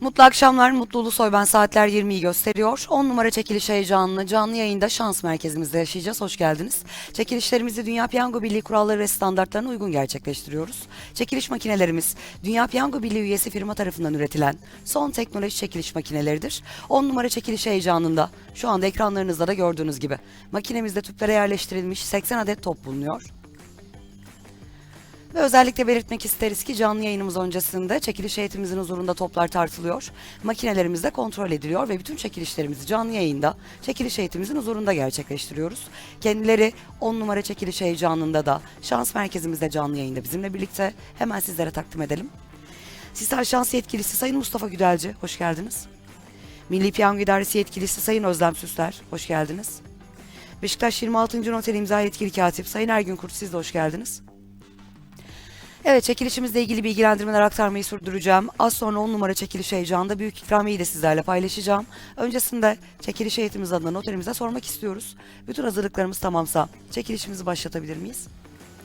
Mutlu akşamlar, Mutlu Ulusoy ben saatler 20'yi gösteriyor. 10 numara çekiliş heyecanını canlı yayında şans merkezimizde yaşayacağız. Hoş geldiniz. Çekilişlerimizi Dünya Piyango Birliği kuralları ve standartlarına uygun gerçekleştiriyoruz. Çekiliş makinelerimiz Dünya Piyango Birliği üyesi firma tarafından üretilen son teknoloji çekiliş makineleridir. 10 numara çekiliş heyecanında şu anda ekranlarınızda da gördüğünüz gibi makinemizde tüplere yerleştirilmiş 80 adet top bulunuyor. Ve özellikle belirtmek isteriz ki canlı yayınımız öncesinde çekiliş heyetimizin huzurunda toplar tartılıyor. Makinelerimiz de kontrol ediliyor ve bütün çekilişlerimizi canlı yayında çekiliş heyetimizin huzurunda gerçekleştiriyoruz. Kendileri 10 numara çekiliş heyecanında da şans merkezimizde canlı yayında bizimle birlikte hemen sizlere takdim edelim. Sizler şans yetkilisi Sayın Mustafa Güdelci, hoş geldiniz. Milli Piyango İdaresi yetkilisi Sayın Özlem Süsler, hoş geldiniz. Beşiktaş 26. Noter imza yetkili katip Sayın Ergün Kurt, siz de hoş geldiniz. Evet çekilişimizle ilgili bilgilendirmeler aktarmayı sürdüreceğim. Az sonra 10 numara çekiliş heyecanında büyük ikramiyeyi de sizlerle paylaşacağım. Öncesinde çekiliş heyetimiz adına noterimize sormak istiyoruz. Bütün hazırlıklarımız tamamsa çekilişimizi başlatabilir miyiz?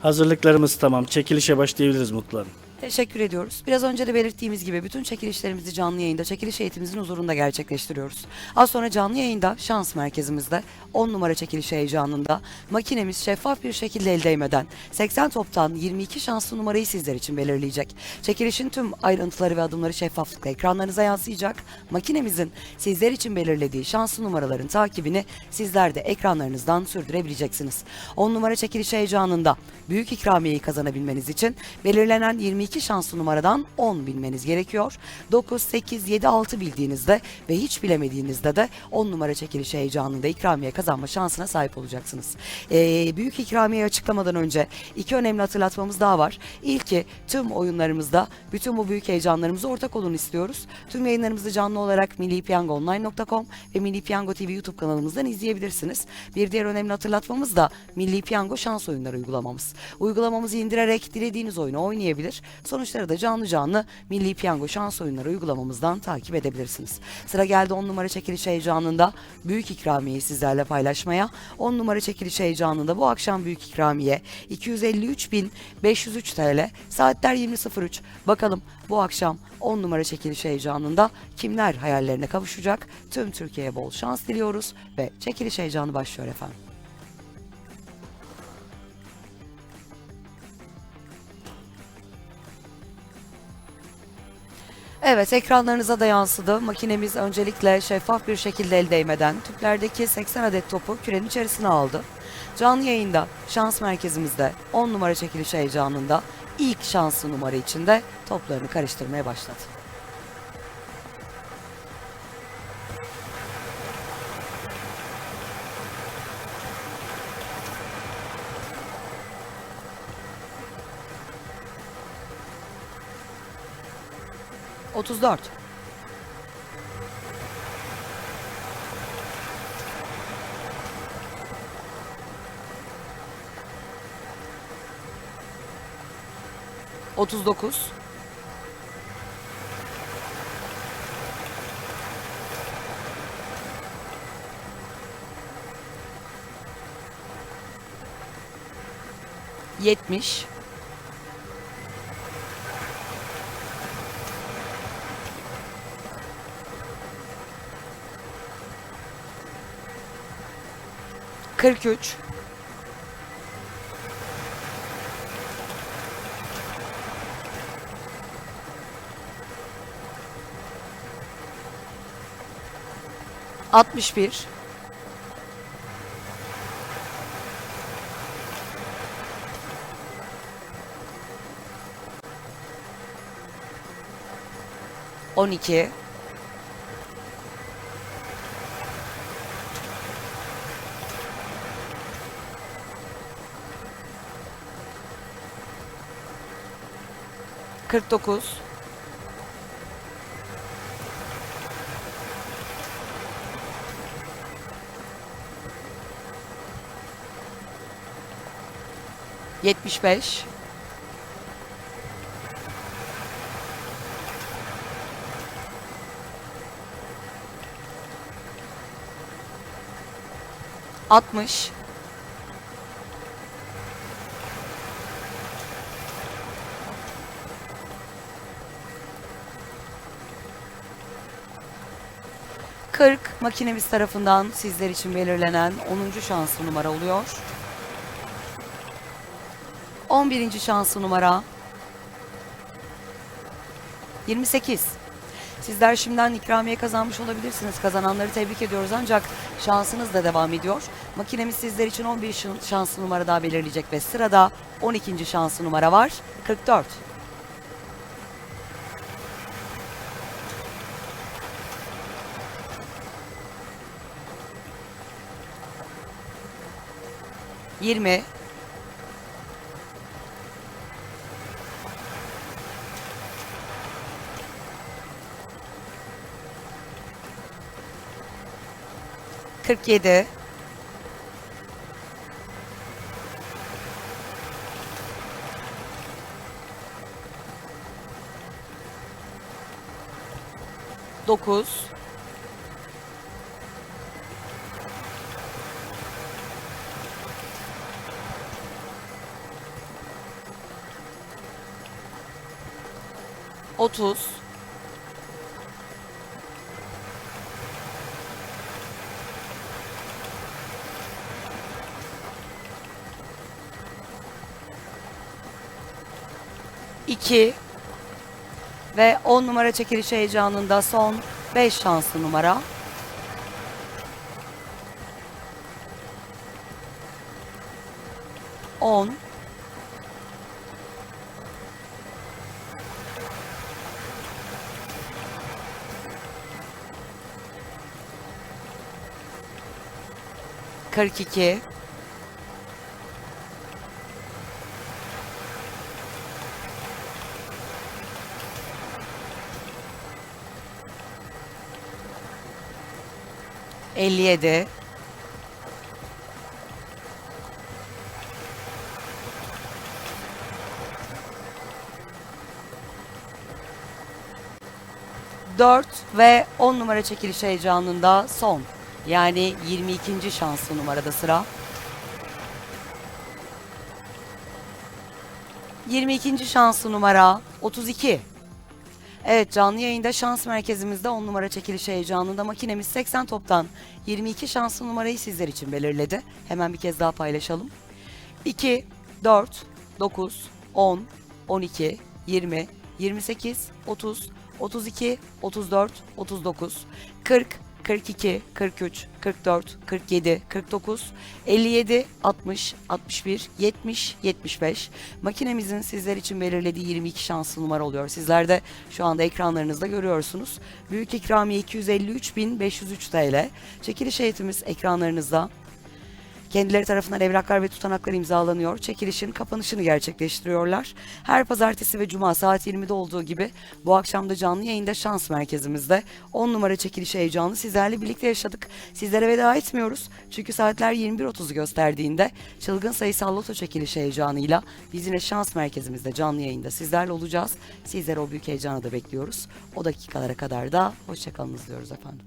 Hazırlıklarımız tamam. Çekilişe başlayabiliriz Mutlu Hanım. Teşekkür ediyoruz. Biraz önce de belirttiğimiz gibi bütün çekilişlerimizi canlı yayında çekiliş heyetimizin huzurunda gerçekleştiriyoruz. Az sonra canlı yayında şans merkezimizde 10 numara çekiliş heyecanında makinemiz şeffaf bir şekilde el değmeden 80 toptan 22 şanslı numarayı sizler için belirleyecek. Çekilişin tüm ayrıntıları ve adımları şeffaflıkla ekranlarınıza yansıyacak. Makinemizin sizler için belirlediği şanslı numaraların takibini sizler de ekranlarınızdan sürdürebileceksiniz. 10 numara çekiliş heyecanında büyük ikramiyeyi kazanabilmeniz için belirlenen 22 şanslı numaradan 10 bilmeniz gerekiyor. 9, 8, 7, 6 bildiğinizde ve hiç bilemediğinizde de 10 numara çekiliş heyecanında ikramiye kazanma şansına sahip olacaksınız. Ee, büyük ikramiyeyi açıklamadan önce iki önemli hatırlatmamız daha var. İlki tüm oyunlarımızda bütün bu büyük heyecanlarımıza ortak olun istiyoruz. Tüm yayınlarımızı canlı olarak millipiyangoonline.com ve Milli Piyango TV YouTube kanalımızdan izleyebilirsiniz. Bir diğer önemli hatırlatmamız da Milli Piyango şans oyunları uygulamamız. Uygulamamızı indirerek dilediğiniz oyunu oynayabilir. Sonuçları da canlı canlı Milli Piyango şans oyunları uygulamamızdan takip edebilirsiniz. Sıra geldi 10 numara çekiliş heyecanında büyük ikramiyeyi sizlerle paylaşmaya. 10 numara çekiliş heyecanında bu akşam büyük ikramiye 253.503 TL saatler 20.03. Bakalım bu akşam 10 numara çekiliş heyecanında kimler hayallerine kavuşacak? Tüm Türkiye'ye bol şans diliyoruz ve çekiliş heyecanı başlıyor efendim. Evet ekranlarınıza da yansıdı. Makinemiz öncelikle şeffaf bir şekilde el değmeden tüplerdeki 80 adet topu kürenin içerisine aldı. Canlı yayında şans merkezimizde 10 numara çekiliş heyecanında ilk şanslı numara içinde toplarını karıştırmaya başladı. Otuz dört. Otuz dokuz. Yetmiş. Kırk üç. Altmış 49 75 60 40 makinemiz tarafından sizler için belirlenen 10. şanslı numara oluyor. 11. şanslı numara 28. Sizler şimdiden ikramiye kazanmış olabilirsiniz. Kazananları tebrik ediyoruz ancak şansınız da devam ediyor. Makinemiz sizler için 11 şan- şanslı numara daha belirleyecek ve sırada 12. şanslı numara var. 44. Yirmi. Kırk yedi. Dokuz. Otuz. İki. Ve 10 numara çekiliş heyecanında son 5 şanslı numara. On. Kırk iki. Elli yedi. Dört ve 10 numara çekiliş heyecanında son. Yani 22. şanslı numarada sıra. 22. şanslı numara 32. Evet canlı yayında şans merkezimizde 10 numara çekiliş heyecanında makinemiz 80 toptan 22 şanslı numarayı sizler için belirledi. Hemen bir kez daha paylaşalım. 2, 4, 9, 10, 12, 20, 28, 30, 32, 34, 39, 40, 42, 43, 44, 47, 49, 57, 60, 61, 70, 75. Makinemizin sizler için belirlediği 22 şanslı numara oluyor. Sizler de şu anda ekranlarınızda görüyorsunuz. Büyük ikramiye 253.503 TL. Çekiliş heyetimiz ekranlarınızda. Kendileri tarafından evraklar ve tutanaklar imzalanıyor. Çekilişin kapanışını gerçekleştiriyorlar. Her pazartesi ve cuma saat 20'de olduğu gibi bu akşam da canlı yayında şans merkezimizde 10 numara çekiliş heyecanı sizlerle birlikte yaşadık. Sizlere veda etmiyoruz. Çünkü saatler 21.30'u gösterdiğinde çılgın sayısal loto çekiliş heyecanıyla biz yine şans merkezimizde canlı yayında sizlerle olacağız. Sizleri o büyük heyecanı da bekliyoruz. O dakikalara kadar da hoşçakalınız diyoruz efendim.